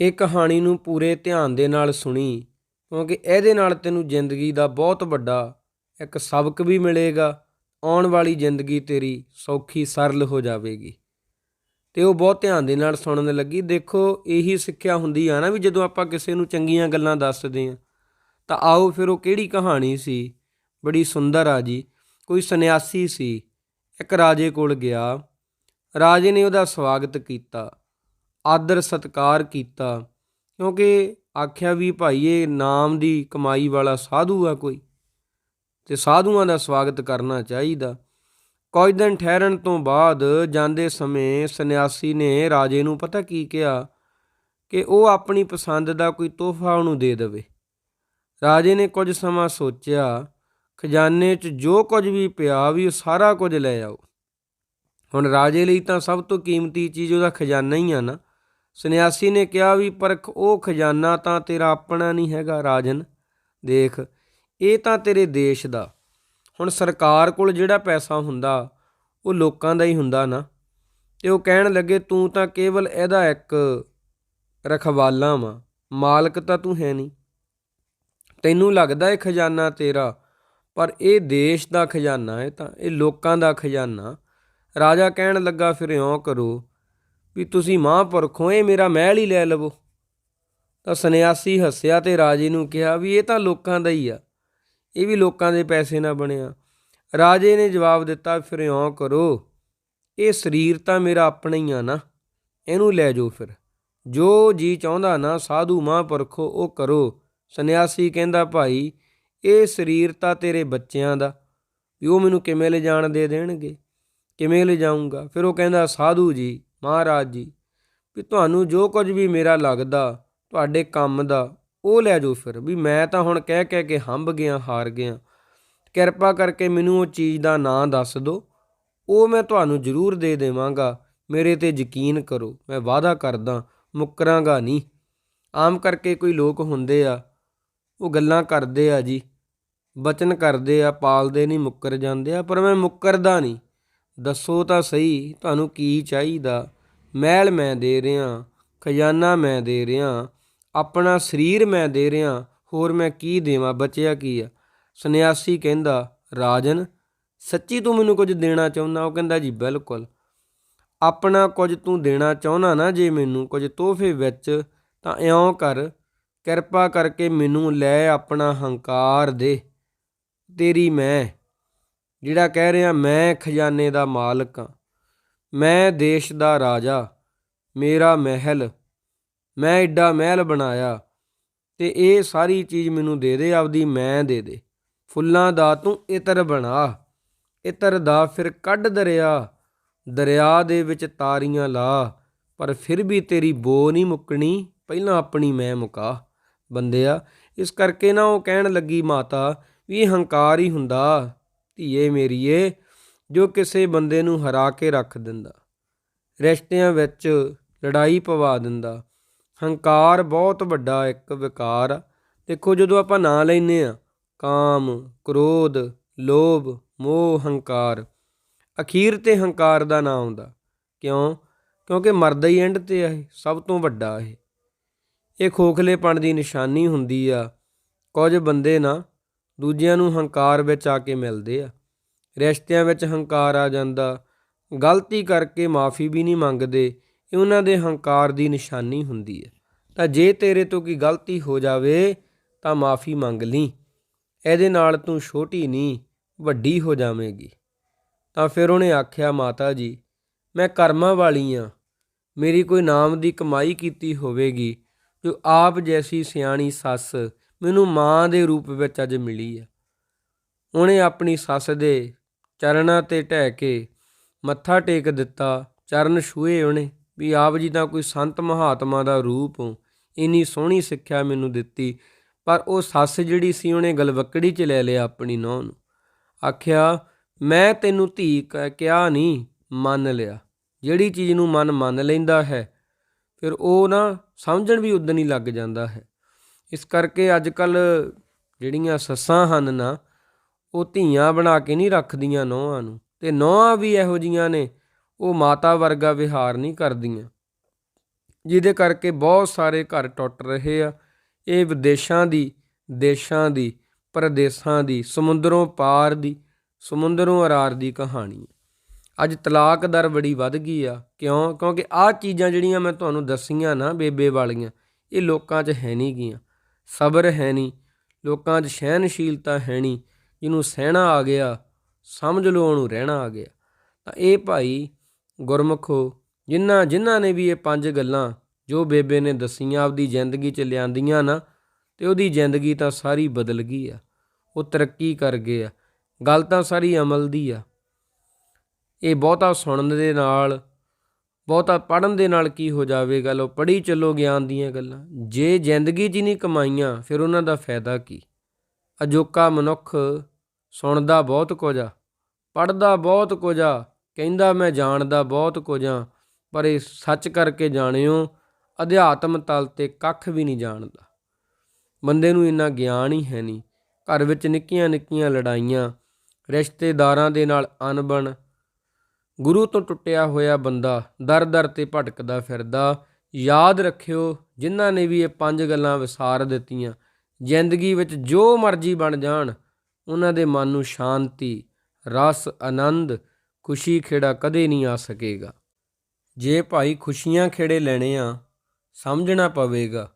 ਇਹ ਕਹਾਣੀ ਨੂੰ ਪੂਰੇ ਧਿਆਨ ਦੇ ਨਾਲ ਸੁਣੀ ਕਿਉਂਕਿ ਇਹਦੇ ਨਾਲ ਤੈਨੂੰ ਜ਼ਿੰਦਗੀ ਦਾ ਬਹੁਤ ਵੱਡਾ ਇੱਕ ਸਬਕ ਵੀ ਮਿਲੇਗਾ, ਆਉਣ ਵਾਲੀ ਜ਼ਿੰਦਗੀ ਤੇਰੀ ਸੌਖੀ ਸਰਲ ਹੋ ਜਾਵੇਗੀ। ਤੇ ਉਹ ਬਹੁਤ ਧਿਆਨ ਦੇ ਨਾਲ ਸੁਣਨ ਲੱਗੀ। ਦੇਖੋ, ਇਹੀ ਸਿੱਖਿਆ ਹੁੰਦੀ ਆ ਨਾ ਵੀ ਜਦੋਂ ਆਪਾਂ ਕਿਸੇ ਨੂੰ ਚੰਗੀਆਂ ਗੱਲਾਂ ਦੱਸਦੇ ਆ ਤਾਂ ਆਓ ਫਿਰ ਉਹ ਕਿਹੜੀ ਕਹਾਣੀ ਸੀ? ਬੜੀ ਸੁੰਦਰ ਆ ਜੀ। ਕੋਈ ਸੰਨਿਆਸੀ ਸੀ, ਇੱਕ ਰਾਜੇ ਕੋਲ ਗਿਆ। ਰਾਜੇ ਨੇ ਉਹਦਾ ਸਵਾਗਤ ਕੀਤਾ, ਆਦਰ ਸਤਕਾਰ ਕੀਤਾ, ਕਿਉਂਕਿ ਆਖਿਆ ਵੀ ਭਾਈ ਇਹ ਨਾਮ ਦੀ ਕਮਾਈ ਵਾਲਾ ਸਾਧੂ ਆ ਕੋਈ, ਤੇ ਸਾਧੂਆਂ ਦਾ ਸਵਾਗਤ ਕਰਨਾ ਚਾਹੀਦਾ। ਕੁਝ ਦਿਨ ਠਹਿਰਨ ਤੋਂ ਬਾਅਦ ਜਾਂਦੇ ਸਮੇਂ ਸੰਨਿਆਸੀ ਨੇ ਰਾਜੇ ਨੂੰ ਪਤਾ ਕੀ ਕਿਹਾ? ਕਿ ਉਹ ਆਪਣੀ ਪਸੰਦ ਦਾ ਕੋਈ ਤੋਹਫਾ ਉਹਨੂੰ ਦੇ ਦੇਵੇ। ਰਾਜੇ ਨੇ ਕੁਝ ਸਮਾਂ ਸੋਚਿਆ, ਖਜ਼ਾਨੇ 'ਚ ਜੋ ਕੁਝ ਵੀ ਪਿਆ ਵੀ ਉਹ ਸਾਰਾ ਕੁਝ ਲੈ ਆਓ। ਹੁਣ ਰਾਜੇ ਲਈ ਤਾਂ ਸਭ ਤੋਂ ਕੀਮਤੀ ਚੀਜ਼ ਉਹਦਾ ਖਜ਼ਾਨਾ ਹੀ ਆ ਨਾ। ਸੰਨਿਆਸੀ ਨੇ ਕਿਹਾ ਵੀ ਪਰਖ ਉਹ ਖਜ਼ਾਨਾ ਤਾਂ ਤੇਰਾ ਆਪਣਾ ਨਹੀਂ ਹੈਗਾ ਰਾਜਨ। ਦੇਖ, ਇਹ ਤਾਂ ਤੇਰੇ ਦੇਸ਼ ਦਾ। ਹੁਣ ਸਰਕਾਰ ਕੋਲ ਜਿਹੜਾ ਪੈਸਾ ਹੁੰਦਾ, ਉਹ ਲੋਕਾਂ ਦਾ ਹੀ ਹੁੰਦਾ ਨਾ। ਤੇ ਉਹ ਕਹਿਣ ਲੱਗੇ, ਤੂੰ ਤਾਂ ਕੇਵਲ ਇਹਦਾ ਇੱਕ ਰਖਵਾਲਾ ਵਾ। ਮਾਲਕ ਤਾਂ ਤੂੰ ਹੈ ਨਹੀਂ। ਤੈਨੂੰ ਲੱਗਦਾ ਇਹ ਖਜ਼ਾਨਾ ਤੇਰਾ, ਪਰ ਇਹ ਦੇਸ਼ ਦਾ ਖਜ਼ਾਨਾ ਹੈ ਤਾਂ, ਇਹ ਲੋਕਾਂ ਦਾ ਖਜ਼ਾਨਾ। ਰਾਜਾ ਕਹਿਣ ਲੱਗਾ, ਫਿਰ ਇਉਂ ਕਰੋ ਵੀ ਤੁਸੀਂ ਮਹਾਂਪੁਰਖੋਂ ਇਹ ਮੇਰਾ ਮਹਿਲ ਹੀ ਲੈ ਲਵੋ। ਤਾਂ ਸੰਨਿਆਸੀ ਹੱਸਿਆ ਤੇ ਰਾਜੇ ਨੂੰ ਕਿਹਾ ਵੀ ਇਹ ਤਾਂ ਲੋਕਾਂ ਦਾ ਹੀ ਆ, ਇਹ ਵੀ ਲੋਕਾਂ ਦੇ ਪੈਸੇ ਨਾਲ ਬਣਿਆ। ਰਾਜੇ ਨੇ ਜਵਾਬ ਦਿੱਤਾ, ਫਿਰ ਇਉਂ ਕਰੋ, ਇਹ ਸਰੀਰ ਤਾਂ ਮੇਰਾ ਆਪਣਾ ਹੀ ਆ ਨਾ, ਇਹਨੂੰ ਲੈ ਜਾਓ ਫਿਰ। ਜੋ ਜੀ ਚਾਹੁੰਦਾ ਨਾ ਸਾਧੂ ਮਹਾਂਪੁਰਖੋ, ਉਹ ਕਰੋ। ਸੰਨਿਆਸੀ ਕਹਿੰਦਾ, ਭਾਈ, ਇਹ ਸਰੀਰ ਤਾਂ ਤੇਰੇ ਬੱਚਿਆਂ ਦਾ, ਵੀ ਉਹ ਮੈਨੂੰ ਕਿਵੇਂ ਲੈ ਜਾਣ ਦੇ ਦੇਣਗੇ? ਕਿਵੇਂ ਲੈ ਜਾਊਂਗਾ ਫਿਰ ਉਹ ਕਹਿੰਦਾ, ਸਾਧੂ ਜੀ ਮਹਾਰਾਜ ਜੀ, ਵੀ ਤੁਹਾਨੂੰ ਜੋ ਕੁਝ ਵੀ ਮੇਰਾ ਲੱਗਦਾ, ਤੁਹਾਡੇ ਕੰਮ ਦਾ, ਉਹ ਲੈ ਜਾਓ ਫਿਰ। ਵੀ ਮੈਂ ਤਾਂ ਹੁਣ ਕਹਿ ਕਹਿ ਕੇ ਹੰਬ ਗਿਆ, ਹਾਰ ਗਿਆ। ਕਿਰਪਾ ਕਰਕੇ ਮੈਨੂੰ ਉਹ ਚੀਜ਼ ਦਾ ਨਾਂ ਦੱਸ ਦਿਓ। ਉਹ ਮੈਂ ਤੁਹਾਨੂੰ ਜ਼ਰੂਰ ਦੇ ਦੇਵਾਂਗਾ। ਮੇਰੇ ਤੇ ਯਕੀਨ ਕਰੋ, ਮੈਂ ਵਾਅਦਾ ਕਰਦਾ, ਮੁੱਕਰਾਂਗਾ ਨਹੀਂ। ਆਮ ਕਰਕੇ ਕੋਈ ਲੋਕ ਹੁੰਦੇ ਆ, ਉਹ ਗੱਲਾਂ ਕਰਦੇ ਆ ਜੀ। ਬਚਨ ਕਰਦੇ ਆ, ਪਾਲਦੇ ਨਹੀਂ, ਮੁੱਕਰ ਜਾਂਦੇ ਆ, ਪਰ ਮੈਂ ਮੁੱਕਰਦਾ ਨਹੀਂ। ਦੱਸੋ ਤਾਂ ਸਹੀ ਤੁਹਾਨੂੰ ਕੀ ਚਾਹੀਦਾ? ਮਹਿਲ ਮੈਂ ਦੇ ਰਿਹਾ, ਖਜ਼ਾਨਾ ਮੈਂ ਦੇ ਰਿਹਾ, ਆਪਣਾ ਸਰੀਰ ਮੈਂ ਦੇ ਰਿਹਾ, ਹੋਰ ਮੈਂ ਕੀ ਦੇਵਾਂ? ਬਚਿਆ ਕੀ ਆ? ਸੰਨਿਆਸੀ ਕਹਿੰਦਾ, ਰਾਜਨ, ਸੱਚੀ ਤੂੰ ਮੈਨੂੰ ਕੁਝ ਦੇਣਾ ਚਾਹੁੰਦਾ? ਉਹ ਕਹਿੰਦਾ, ਜੀ, ਬਿਲਕੁਲ। ਆਪਣਾ ਕੁਝ ਤੂੰ ਦੇਣਾ ਚਾਹੁੰਦਾ ਨਾ ਜੇ ਮੈਨੂੰ ਕੁਝ ਤੋਹਫੇ ਵਿੱਚ, ਤਾਂ ਇਉਂ ਕਰ। ਕਿਰਪਾ ਕਰਕੇ ਮੈਨੂੰ ਲੈ ਆਪਣਾ ਹੰਕਾਰ ਦੇ। ਤੇਰੀ ਮੈਂ ਜਿਹੜਾ ਕਹਿ ਰਿਹਾ, ਮੈਂ ਖਜ਼ਾਨੇ ਦਾ ਮਾਲਕ ਹਾਂ। ਮੈਂ ਦੇਸ਼ ਦਾ ਰਾਜਾ। ਮੇਰਾ ਮਹਿਲ। ਮੈਂ ਐਡਾ ਮਹਿਲ ਬਣਾਇਆ। ਤੇ ਇਹ ਸਾਰੀ ਚੀਜ਼ ਮੈਨੂੰ ਦੇ ਦੇ, ਆਪਦੀ ਮੈਂ ਦੇ ਦੇ। ਫੁੱਲਾਂ ਦਾ ਤੂੰ ਇਤਰ ਬਣਾ। ਇਤਰ ਦਾ ਫਿਰ ਕੱਢ ਦਰਿਆ। ਦਰਿਆ ਦੇ ਵਿੱਚ ਤਾਰੀਆਂ ਲਾ। ਪਰ ਫਿਰ ਵੀ ਤੇਰੀ ਬੋ ਨਹੀਂ ਮੁੱਕਣੀ। ਪਹਿਲਾਂ ਆਪਣੀ ਮੈਂ ਮੁਕਾ। ਬੰਦਿਆ, ਇਸ ਕਰਕੇ ਨਾ ਉਹ ਕਹਿਣ ਲੱਗੀ ਮਾਤਾ ਵੀ ਹੰਕਾਰ ਹੀ ਹੁੰਦਾ। ਧੀਏ ਮੇਰੀਏ, ਜੋ ਕਿਸੇ ਬੰਦੇ ਨੂੰ ਹਰਾ ਕੇ ਰੱਖ ਦਿੰਦਾ, ਰਿਸ਼ਤਿਆਂ ਵਿੱਚ ਲੜਾਈ ਪਵਾ ਦਿੰਦਾ, ਹੰਕਾਰ ਬਹੁਤ ਵੱਡਾ ਇੱਕ ਵਿਕਾਰ ਆ। ਦੇਖੋ ਜਦੋਂ ਆਪਾਂ ਨਾਂ ਲੈਨੇ ਆ ਕਾਮ, ਕ੍ਰੋਧ, ਲੋਭ, ਮੋਹ, ਹੰਕਾਰ, ਅਖੀਰ ਤੇ ਹੰਕਾਰ ਦਾ ਨਾਂ ਆਉਂਦਾ। ਕਿਉਂ? ਕਿਉਂਕਿ ਮਰਦਾ ਹੀ ਐਂਡ ਤੇ ਆ ਸਭ ਤੋਂ ਵੱਡਾ ਇਹ। ਇਹ ਖੋਖਲੇਪਣ ਦੀ ਨਿਸ਼ਾਨੀ ਹੁੰਦੀ ਆ। ਕੁਝ ਬੰਦੇ ਨਾ ਦੂਜਿਆਂ ਨੂੰ ਹੰਕਾਰ ਵਿੱਚ ਆ ਕੇ ਮਿਲਦੇ ਆ। ਰਿਸ਼ਤਿਆਂ ਵਿੱਚ ਹੰਕਾਰ ਆ ਜਾਂਦਾ। ਗਲਤੀ ਕਰਕੇ ਮਾਫੀ ਵੀ ਨਹੀਂ ਮੰਗਦੇ। ਇਹ ਉਹਨਾਂ ਦੇ ਹੰਕਾਰ ਦੀ ਨਿਸ਼ਾਨੀ ਹੁੰਦੀ ਹੈ। ਤਾਂ ਜੇ ਤੇਰੇ ਤੋਂ ਕੋਈ ਗਲਤੀ ਹੋ ਜਾਵੇ, ਤਾਂ ਮਾਫੀ ਮੰਗ ਲਈ। ਇਹਦੇ ਨਾਲ ਤੂੰ ਛੋਟੀ ਨਹੀਂ, ਵੱਡੀ ਹੋ ਜਾਵੇਂਗੀ। ਤਾਂ ਫਿਰ ਉਹਨੇ ਆਖਿਆ, ਮਾਤਾ ਜੀ, ਮੈਂ ਕਰਮਾਂ ਵਾਲੀ ਆ। ਮੇਰੀ ਕੋਈ ਨਾਮ ਦੀ ਕਮਾਈ ਕੀਤੀ ਹੋਵੇਗੀ, ਜੋ ਆਪ ਜੈਸੀ ਸਿਆਣੀ ਸੱਸ ਮੈਨੂੰ ਮਾਂ ਦੇ ਰੂਪ ਵਿੱਚ ਅੱਜ ਮਿਲੀ ਆ। ਉਹਨੇ ਆਪਣੀ ਸੱਸ ਦੇ ਚਰਨਾਂ ਤੇ ਢਹਿ ਕੇ ਮੱਥਾ ਟੇਕ ਦਿੱਤਾ। ਚਰਨ ਛੂਏ ਉਹਨੇ ਵੀ ਆਪ ਜੀ ਤਾਂ ਕੋਈ ਸੰਤ ਮਹਾਤਮਾ ਦਾ ਰੂਪ ਹੋ ਇੰਨੀ ਸੋਹਣੀ ਸਿੱਖਿਆ ਮੈਨੂੰ ਦਿੱਤੀ। ਪਰ ਉਹ ਸੱਸ ਜਿਹੜੀ ਸੀ ਉਹਨੇ ਗਲਵੱਕੜੀ 'ਚ ਲੈ ਲਿਆ ਆਪਣੀ ਨੌਂ ਨੂੰ। ਆਖਿਆ, ਮੈਂ ਤੈਨੂੰ ਧੀ ਕਿਹਾ ਨਹੀਂ, ਮੰਨ ਲਿਆ। ਜਿਹੜੀ ਚੀਜ਼ ਨੂੰ ਮਨ ਮੰਨ ਲੈਂਦਾ ਹੈ, ਫਿਰ ਉਹ ਨਾ ਸਮਝਣ ਵੀ ਉਦੋਂ ਹੀ ਲੱਗ ਜਾਂਦਾ ਹੈ। ਇਸ ਕਰਕੇ ਅੱਜ ਕੱਲ ਜਿਹੜੀਆਂ ਸੱਸਾਂ ਹਨ ਨਾ, ਉਹ ਧੀਆਂ ਬਣਾ ਕੇ ਨਹੀਂ ਰੱਖਦੀਆਂ ਨੌਹਾਂ ਨੂੰ ਤੇ ਨੌਹਾਂ ਵੀ ਇਹੋ ਜੀਆਂ ਨੇ, ਉਹ ਮਾਤਾ ਵਰਗਾ ਵਿਹਾਰ ਨਹੀਂ ਕਰਦੀਆਂ। ਜਿਹਦੇ ਕਰਕੇ ਬਹੁਤ ਸਾਰੇ ਘਰ ਟੁੱਟ ਰਹੇ ਆ। ਇਹ ਵਿਦੇਸ਼ਾਂ ਦੀ, ਦੇਸ਼ਾਂ ਦੀ, ਪ੍ਰਦੇਸਾਂ ਦੀ, ਸਮੁੰਦਰੋਂ ਪਾਰ ਦੀ, ਸਮੁੰਦਰੋਂ ਅਰਾਰ ਦੀ ਕਹਾਣੀ ਅੱਜ ਤਲਾਕ ਦਰ ਬੜੀ ਵੱਧ ਗਈ ਆ। ਕਿਉਂ? ਕਿਉਂਕਿ ਆਹ ਚੀਜ਼ਾਂ ਜਿਹੜੀਆਂ ਮੈਂ ਤੁਹਾਨੂੰ ਦੱਸੀਆਂ ਨਾ ਬੇਬੇ ਵਾਲੀਆਂ, ਇਹ ਲੋਕਾਂ 'ਚ ਹੈ ਨਹੀਂ ਗੀਆਂ ਸਬਰ ਹੈ ਨਹੀਂ ਲੋਕਾਂ 'ਚ ਸਹਿਨਸ਼ੀਲਤਾ ਹੈ ਨਹੀਂ ਜਿਹਨੂੰ ਸਹਿਣਾ ਆ ਗਿਆ, ਸਮਝ ਲਓ ਉਹਨੂੰ ਰਹਿਣਾ ਆ ਗਿਆ। ਤਾਂ ਇਹ ਭਾਈ ਗੁਰਮਖੋ ਜਿਨ੍ਹਾਂ ਜਿਨ੍ਹਾਂ ਨੇ ਵੀ ਇਹ ਪੰਜ ਗੱਲਾਂ ਜੋ ਬੇਬੇ ਨੇ ਦਸੀਆਂ ਆਪਦੀ ਜ਼ਿੰਦਗੀ 'ਚ ਲਿਆਂਦੀਆਂ ਨਾ, ਤੇ ਉਹਦੀ ਜ਼ਿੰਦਗੀ ਤਾਂ ਸਾਰੀ ਬਦਲ ਗਈ ਆ, ਉਹ ਤਰੱਕੀ ਕਰ ਗਏ ਆ, ਗੱਲ ਤਾਂ ਸਾਰੀ ਅਮਲ ਦੀ ਆ। ਇਹ ਬਹੁਤਾ ਸੁਣਨ ਦੇ ਨਾਲ ਬਹੁਤਾ ਪੜਨ ਦੇ ਨਾਲ ਕੀ ਹੋ ਜਾਵੇਗਾ? ਲੋ ਪੜ੍ਹੀ ਚੱਲੋ ਗਿਆਨ ਦੀਆਂ ਗੱਲਾਂ। ਜੇ ਜ਼ਿੰਦਗੀ 'ਚ ਹੀ ਨਹੀਂ ਕਮਾਈਆਂ, ਫਿਰ ਉਹਨਾਂ ਦਾ ਫਾਇਦਾ ਕੀ? ਅਜੋਕਾ ਮਨੁੱਖ ਸੁਣਦਾ ਬਹੁਤ ਕੁਝ ਆ ਪੜਦਾ ਬਹੁਤ ਕੁਝ ਆ, ਕਹਿੰਦਾ ਮੈਂ ਜਾਣਦਾ ਬਹੁਤ ਕੁਝ ਆ, ਪਰ ਇਹ ਸੱਚ ਕਰਕੇ ਜਾਣਿਓ, ਅਧਿਆਤਮ ਤਲ ਤੇ ਕੱਖ ਵੀ ਨਹੀਂ ਜਾਣਦਾ। ਬੰਦੇ ਨੂੰ ਇੰਨਾ ਗਿਆਨ ਹੀ ਹੈ ਨਹੀਂ। ਘਰ ਵਿੱਚ ਨਿੱਕੀਆਂ ਨਿੱਕੀਆਂ ਲੜਾਈਆਂ, ਰਿਸ਼ਤੇਦਾਰਾਂ ਦੇ ਨਾਲ ਅਣਬਣ ਗੁਰੂ ਤੋਂ ਟੁੱਟਿਆ ਹੋਇਆ ਬੰਦਾ ਦਰ ਦਰ ਤੇ ਭਟਕਦਾ ਫਿਰਦਾ। ਯਾਦ ਰੱਖਿਓ, ਜਿਨ੍ਹਾਂ ਨੇ ਵੀ ਇਹ ਪੰਜ ਗੱਲਾਂ ਵਿਸਾਰ ਦਿੱਤੀਆਂ, ਜ਼ਿੰਦਗੀ ਵਿੱਚ ਜੋ ਮਰਜ਼ੀ ਬਣ ਜਾਣ, ਉਹਨਾਂ ਦੇ ਮਨ ਨੂੰ ਸ਼ਾਂਤੀ, ਰਸ, ਆਨੰਦ, ਖੁਸ਼ੀ ਖੇੜਾ ਕਦੇ ਨਹੀਂ ਆ ਸਕੇਗਾ। ਜੇ ਭਾਈ ਖੁਸ਼ੀਆਂ ਖੇੜੇ ਲੈਣੇ ਆ, ਸਮਝਣਾ ਪਵੇਗਾ।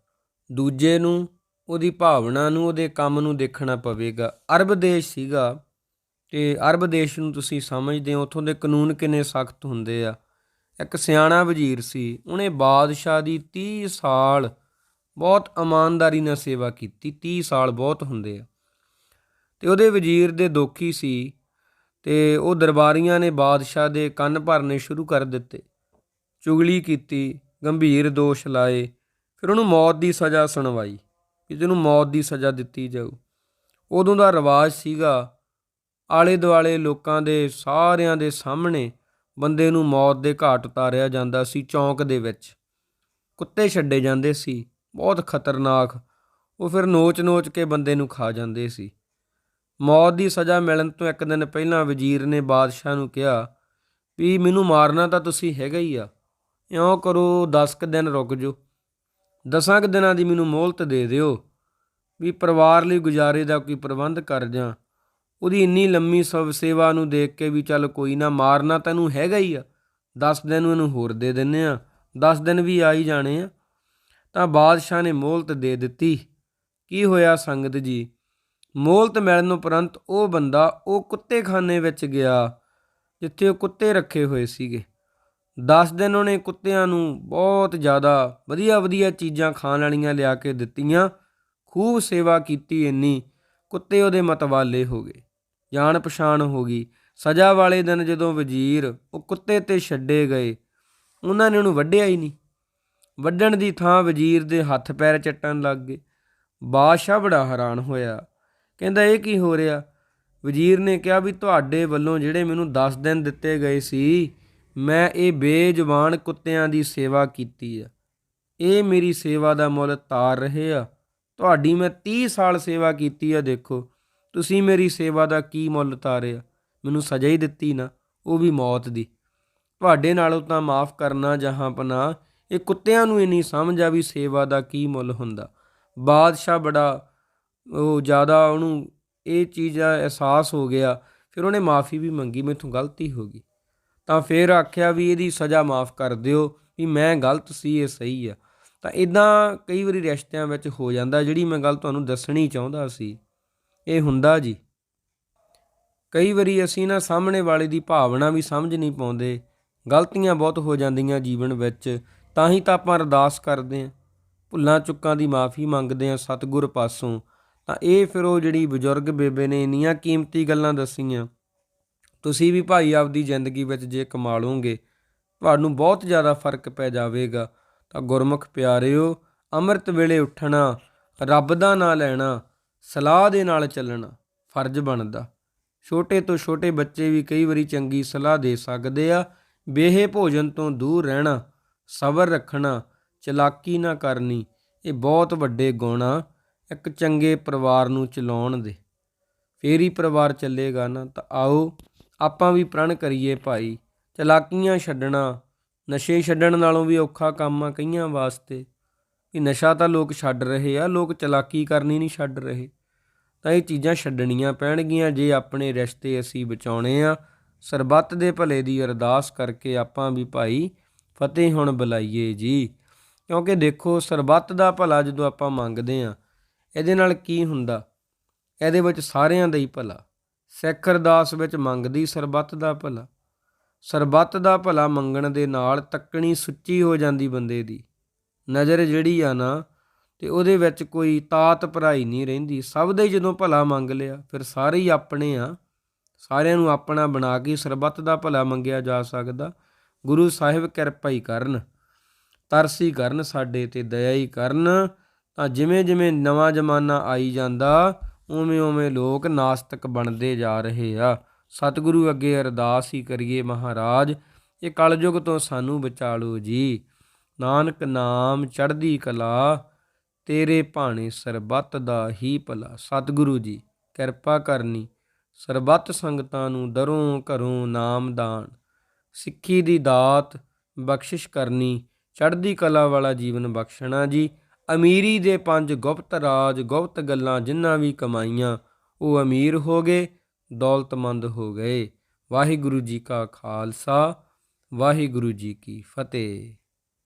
ਦੂਜੇ ਨੂੰ, ਉਹਦੀ ਭਾਵਨਾ ਨੂੰ, ਉਹਦੇ ਕੰਮ ਨੂੰ ਦੇਖਣਾ ਪਵੇਗਾ। ਅਰਬ ਦੇਸ਼ ਸੀਗਾ। ਤੇ ਅਰਬ ਦੇਸ਼ ਨੂੰ ਤੁਸੀਂ ਸਮਝਦੇ ਹੋ, ਉੱਥੋਂ ਦੇ ਕਾਨੂੰਨ ਕਿੰਨੇ ਸਖਤ ਹੁੰਦੇ ਆ। ਇੱਕ ਸਿਆਣਾ ਵਜ਼ੀਰ ਸੀ, ਉਹਨੇ ਬਾਦਸ਼ਾਹ ਦੀ 30 ਸਾਲ ਬਹੁਤ ਇਮਾਨਦਾਰੀ ਨਾਲ ਸੇਵਾ ਕੀਤੀ 30 ਸਾਲ ਬਹੁਤ ਹੁੰਦੇ ਆ। ਤੇ ਉਹਦੇ ਵਜ਼ੀਰ ਦੇ ਦੋਖੀ ਸੀ ਤੇ ਉਹ ਦਰਬਾਰੀਆਂ ਨੇ ਬਾਦਸ਼ਾਹ ਦੇ ਕੰਨ ਭਰਨੇ ਸ਼ੁਰੂ ਕਰ ਦਿੱਤੇ, ਚੁਗਲੀ ਕੀਤੀ, ਗੰਭੀਰ ਦੋਸ਼ ਲਾਏ, ਫਿਰ ਉਹਨੂੰ ਮੌਤ ਦੀ ਸਜ਼ਾ ਸੁਣਵਾਈ ਕਿ ਜਿਹਨੂੰ ਮੌਤ ਦੀ ਸਜ਼ਾ ਦਿੱਤੀ ਜਾਊ। ਉਦੋਂ ਦਾ ਰਿਵਾਜ ਸੀਗਾ ਆਲੇ ਦੁਆਲੇ ਲੋਕਾਂ ਦੇ ਸਾਰਿਆਂ ਦੇ ਸਾਹਮਣੇ ਬੰਦੇ ਨੂੰ ਮੌਤ ਦੇ ਘਾਟ ਉਤਾਰਿਆ ਜਾਂਦਾ ਸੀ ਚੌਂਕ ਦੇ ਵਿੱਚ। ਕੁੱਤੇ ਛੱਡੇ ਜਾਂਦੇ ਸੀ, ਬਹੁਤ ਖਤਰਨਾਕ। ਉਹ ਫਿਰ ਨੋਚ-ਨੋਚ ਕੇ ਬੰਦੇ ਨੂੰ ਖਾ ਜਾਂਦੇ ਸੀ। ਮੌਤ ਦੀ ਸਜ਼ਾ ਮਿਲਣ ਤੋਂ ਇੱਕ ਦਿਨ ਪਹਿਲਾਂ ਵਜ਼ੀਰ ਨੇ ਬਾਦਸ਼ਾਹ ਨੂੰ ਕਿਹਾ, ਵੀ ਮੈਨੂੰ ਮਾਰਨਾ ਤਾਂ ਤੁਸੀਂ ਹੈਗਾ ਹੀ ਆ। ਇਉਂ ਕਰੋ 10 ਕੁ ਦਿਨ ਰੁਕ ਜਾਓ। ਦਸਾਂ ਕੁ ਦਿਨਾਂ ਦੀ ਮੈਨੂੰ ਮੋਹਲਤ ਦੇ ਦਿਓ। ਵੀ ਪਰਿਵਾਰ ਲਈ ਗੁਜ਼ਾਰੇ ਦਾ ਕੋਈ ਪ੍ਰਬੰਧ ਕਰ ਜਾਂ। ਉਹਦੀ ਇੰਨੀ ਲੰਮੀ ਸਵ ਸੇਵਾ ਨੂੰ ਦੇਖ ਕੇ ਵੀ ਚੱਲ ਕੋਈ ਨਾ ਮਾਰਨਾ ਤੈਨੂੰ ਹੈਗਾ ਹੀ ਆ। 10 ਦਿਨ ਇਹਨੂੰ ਹੋਰ ਦੇ ਦਿੰਨੇ ਆ। 10 ਦਿਨ ਵੀ ਆ ਹੀ ਜਾਣੇ ਆ। ਤਾਂ ਬਾਦਸ਼ਾਹ ਨੇ ਮੋਹਲਤ ਦੇ ਦਿੱਤੀ। ਕੀ ਹੋਇਆ ਸੰਗਤ ਜੀ? ਮੋਹਲਤ ਮਿਲਣ ਉਪਰੰਤ ਉਹ ਬੰਦਾ ਉਹ ਕੁੱਤੇਖਾਨੇ ਵਿੱਚ ਗਿਆ, ਜਿੱਥੇ ਉਹ ਕੁੱਤੇ ਰੱਖੇ ਹੋਏ ਸੀਗੇ। 10 ਦਿਨ ਉਹਨੇ ਕੁੱਤਿਆਂ ਨੂੰ ਬਹੁਤ ਜ਼ਿਆਦਾ ਵਧੀਆ ਵਧੀਆ ਚੀਜ਼ਾਂ ਖਾਣ ਵਾਲੀਆਂ ਲਿਆ ਕੇ ਦਿੱਤੀਆਂ। ਖੂਬ ਸੇਵਾ ਕੀਤੀ ਇੰਨੀ। ਕੁੱਤੇ ਉਹਦੇ ਮਤਵਾਲੇ ਹੋ ਗਏ। ਜਾਣ ਪਛਾਣ ਹੋ ਗਈ। ਸਜ਼ਾ ਵਾਲੇ ਦਿਨ ਜਦੋਂ ਵਜ਼ੀਰ ਉਹ ਕੁੱਤੇ ਤੇ ਛੱਡੇ ਗਏ, ਉਹਨਾਂ ਨੇ ਉਹਨੂੰ ਵੱਢਿਆ ਹੀ ਨਹੀਂ। ਵੱਢਣ ਦੀ ਥਾਂ ਵਜ਼ੀਰ ਦੇ ਹੱਥ ਪੈਰ ਚੱਟਣ ਲੱਗ ਗਏ। ਬਾਦਸ਼ਾਹ ਬੜਾ ਹੈਰਾਨ ਹੋਇਆ। ਕਹਿੰਦਾ, ਇਹ ਕੀ ਹੋ ਰਿਹਾ? ਵਜ਼ੀਰ ਨੇ ਕਿਹਾ ਵੀ, ਤੁਹਾਡੇ ਵੱਲੋਂ ਜਿਹੜੇ ਮੈਨੂੰ 10 ਦਿਨ ਦਿੱਤੇ ਗਏ ਸੀ, ਮੈਂ ਇਹ ਬੇਜ਼ੁਬਾਨ ਕੁੱਤਿਆਂ ਦੀ ਸੇਵਾ ਕੀਤੀ ਆ। ਇਹ ਮੇਰੀ ਸੇਵਾ ਦਾ ਮੁੱਲ ਤਾਰ ਰਹੇ ਆ। ਤੁਹਾਡੀ ਮੈਂ 30 ਸਾਲ ਸੇਵਾ ਕੀਤੀ ਆ, ਦੇਖੋ। ਤੁਸੀਂ ਮੇਰੀ ਸੇਵਾ ਦਾ ਕੀ ਮੁੱਲ ਤਾਰਿਆ ਮੈਨੂੰ ਸਜ਼ਾ ਹੀ ਦਿੱਤੀ ਨਾ, ਉਹ ਵੀ ਮੌਤ ਦੀ। ਤੁਹਾਡੇ ਨਾਲੋਂ ਤਾਂ ਮਾਫ ਕਰਨਾ ਜਹਾਂ ਪਨਾ, ਇਹ ਕੁੱਤਿਆਂ ਨੂੰ ਇੰਨੀ ਸਮਝ ਆ ਵੀ ਸੇਵਾ ਦਾ ਕੀ ਮੁੱਲ ਹੁੰਦਾ। ਬਾਦਸ਼ਾਹ ਬੜਾ, ਉਹ ਜ਼ਿਆਦਾ ਉਹਨੂੰ ਇਹ ਚੀਜ਼ ਦਾ ਅਹਿਸਾਸ ਹੋ ਗਿਆ, ਫਿਰ ਉਹਨੇ ਮਾਫੀ ਵੀ ਮੰਗੀ, ਮੈਥੋਂ ਗਲਤੀ ਹੋ ਗਈ। ਤਾਂ ਫਿਰ ਆਖਿਆ ਵੀ ਇਹਦੀ ਸਜ਼ਾ ਮਾਫ ਕਰ ਦਿਓ, ਵੀ ਮੈਂ ਗਲਤ ਸੀ, ਇਹ ਸਹੀ ਆ। ਤਾਂ ਇਦਾਂ ਕਈ ਵਾਰੀ ਰਿਸ਼ਤਿਆਂ ਵਿੱਚ ਹੋ ਜਾਂਦਾ, ਜਿਹੜੀ ਮੈਂ ਗੱਲ ਤੁਹਾਨੂੰ ਦੱਸਣੀ ਚਾਹੁੰਦਾ ਸੀ, ਇਹ ਹੁੰਦਾ ਜੀ। ਕਈ ਵਾਰੀ ਅਸੀਂ ਨਾ ਸਾਹਮਣੇ ਵਾਲੇ ਦੀ ਭਾਵਨਾ ਵੀ ਸਮਝ ਨਹੀਂ ਪਾਉਂਦੇ, ਗਲਤੀਆਂ ਬਹੁਤ ਹੋ ਜਾਂਦੀਆਂ ਜੀਵਨ ਵਿੱਚ, ਤਾਂ ਹੀ ਤਾਂ ਆਪਾਂ ਅਰਦਾਸ ਕਰਦੇ ਆਂ ਭੁੱਲਾਂ ਚੁੱਕਾਂ ਦੀ ਮਾਫੀ ਮੰਗਦੇ ਆਂ ਸਤਿਗੁਰ ਪਾਸੋਂ, ਤਾਂ ਇਹ ਫਿਰ ਉਹ ਜਿਹੜੀ ਬਜ਼ੁਰਗ ਬੇਬੇ ਨੇ ਇੰਨੀਆਂ ਕੀਮਤੀ ਗੱਲਾਂ ਦੱਸੀਆਂ। ਤੁਸੀਂ ਵੀ ਭਾਈ ਆਪਦੀ ਜ਼ਿੰਦਗੀ ਵਿੱਚ ਜੇ ਕਮਾ ਲਓਗੇ ਤੁਹਾਨੂੰ ਬਹੁਤ ਜ਼ਿਆਦਾ ਫ਼ਰਕ ਪੈ ਜਾਵੇਗਾ। ਗੁਰਮੁਖ ਪਿਆਰਿਓ, ਅੰਮ੍ਰਿਤ ਵੇਲੇ ਉੱਠਣਾ, ਰੱਬ ਦਾ ਨਾਂ ਲੈਣਾ, ਸਲਾਹ ਦੇ ਨਾਲ ਚੱਲਣਾ, ਫਰਜ਼ ਬਣਦਾ। ਛੋਟੇ ਤੋਂ ਛੋਟੇ ਬੱਚੇ ਵੀ ਕਈ ਵਾਰੀ ਚੰਗੀ ਸਲਾਹ ਦੇ ਸਕਦੇ ਆ। ਬੇਹੇ ਭੋਜਨ ਤੋਂ ਦੂਰ ਰਹਿਣਾ, ਸਬਰ ਰੱਖਣਾ, ਚਲਾਕੀ ਨਾ ਕਰਨੀ, ਇਹ ਬਹੁਤ ਵੱਡੇ ਗੁਣ ਆ। ਇੱਕ ਚੰਗੇ ਪਰਿਵਾਰ ਨੂੰ ਚਲਾਉਣ ਦੇ। ਫੇਰ ਹੀ ਪਰਿਵਾਰ ਚੱਲੇਗਾ ਨਾ, ਤਾਂ ਆਓ ਆਪਾਂ ਵੀ ਪ੍ਰਣ ਕਰੀਏ ਭਾਈ, ਚਲਾਕੀਆਂ ਛੱਡਣਾ ਨਸ਼ੇ ਛੱਡਣ ਨਾਲੋਂ ਵੀ ਔਖਾ ਕੰਮ ਆ ਕਈਆਂ ਵਾਸਤੇ। ਵੀ ਨਸ਼ਾ ਤਾਂ ਲੋਕ ਛੱਡ ਰਹੇ ਆ, ਲੋਕ ਚਲਾਕੀ ਕਰਨੀ ਨਹੀਂ ਛੱਡ ਰਹੇ। ਤਾਂ ਇਹ ਚੀਜ਼ਾਂ ਛੱਡਣੀਆਂ ਪੈਣਗੀਆਂ ਜੇ ਆਪਣੇ ਰਿਸ਼ਤੇ ਅਸੀਂ ਬਚਾਉਣੇ ਆ। ਸਰਬੱਤ ਦੇ ਭਲੇ ਦੀ ਅਰਦਾਸ ਕਰਕੇ ਆਪਾਂ ਵੀ ਭਾਈ ਫਤਿਹ ਹੁਣ ਬੁਲਾਈਏ ਜੀ। ਕਿਉਂਕਿ ਦੇਖੋ, ਸਰਬੱਤ ਦਾ ਭਲਾ ਜਦੋਂ ਆਪਾਂ ਮੰਗਦੇ ਆ, ਇਹਦੇ ਨਾਲ ਕੀ ਹੁੰਦਾ? ਇਹਦੇ ਵਿੱਚ ਸਾਰਿਆਂ ਦਾ ਹੀ ਭਲਾ। ਸਿੱਖ ਅਰਦਾਸ ਵਿੱਚ ਮੰਗਦੀ ਸਰਬੱਤ ਦਾ ਭਲਾ। ਸਰਬੱਤ ਦਾ ਭਲਾ ਮੰਗਣ ਦੇ ਨਾਲ ਤੱਕਣੀ ਸੁੱਚੀ ਹੋ ਜਾਂਦੀ ਬੰਦੇ ਦੀ। ਨਜ਼ਰ ਜਿਹੜੀ ਆ ਨਾ, ਤੇ ਉਹਦੇ ਵਿੱਚ ਕੋਈ ਤਾਤ ਭਰਾਈ ਨਹੀਂ ਰਹਿੰਦੀ। ਸਭ ਦਾ ਹੀ ਜਦੋਂ ਭਲਾ ਮੰਗ ਲਿਆ, ਫਿਰ ਸਾਰੇ ਹੀ ਆਪਣੇ ਆ। ਸਾਰਿਆਂ ਨੂੰ ਆਪਣਾ ਬਣਾ ਕੇ ਸਰਬੱਤ ਦਾ ਭਲਾ ਮੰਗਿਆ ਜਾ ਸਕਦਾ। ਗੁਰੂ ਸਾਹਿਬ ਕਿਰਪਾ ਹੀ ਕਰਨ, ਤਰਸੀ ਕਰਨ ਸਾਡੇ ਤੇ ਦਇਆ ਹੀ ਕਰਨ। ਤਾਂ ਜਿਵੇਂ ਜਿਵੇਂ ਨਵਾਂ ਜ਼ਮਾਨਾ ਆਈ ਜਾਂਦਾ, ਉਵੇਂ ਉਵੇਂ ਲੋਕ ਨਾਸਤਕ ਬਣਦੇ ਜਾ ਰਹੇ ਆ। ਸਤਿਗੁਰੂ ਅੱਗੇ ਅਰਦਾਸ ਹੀ ਕਰੀਏ ਮਹਾਰਾਜ, ਇਹ ਕਲਯੁਗ ਤੋਂ ਸਾਨੂੰ ਬਚਾ ਲਓ ਜੀ। ਨਾਨਕ ਨਾਮ ਚੜ੍ਹਦੀ ਕਲਾ, ਤੇਰੇ ਭਾਣੇ ਸਰਬੱਤ ਦਾ ਹੀ ਭਲਾ। ਸਤਿਗੁਰੂ ਜੀ, ਕਿਰਪਾ ਕਰਨੀ, ਸਰਬੱਤ ਸੰਗਤਾਂ ਨੂੰ ਦਰੋਂ ਘਰੋਂ ਨਾਮਦਾਨ ਸਿੱਖੀ ਦੀ ਦਾਤ ਬਖਸ਼ਿਸ਼ ਕਰਨੀ, ਚੜ੍ਹਦੀ ਕਲਾ ਵਾਲਾ ਜੀਵਨ ਬਖਸ਼ਣਾ ਜੀ। ਅਮੀਰੀ ਦੇ ਪੰਜ ਗੁਪਤ ਰਾਜ, ਗੁਪਤ ਗੱਲਾਂ ਜਿਨ੍ਹਾਂ ਵੀ ਕਮਾਈਆਂ, ਉਹ ਅਮੀਰ ਹੋ ਗਏ। ਦੌਲਤਮੰਦ ਹੋ ਗਏ। ਵਾਹਿਗੁਰੂ ਜੀ ਕਾ ਖਾਲਸਾ ਵਾਹਿਗੁਰੂ ਜੀ ਕੀ ਫਤਿਹ।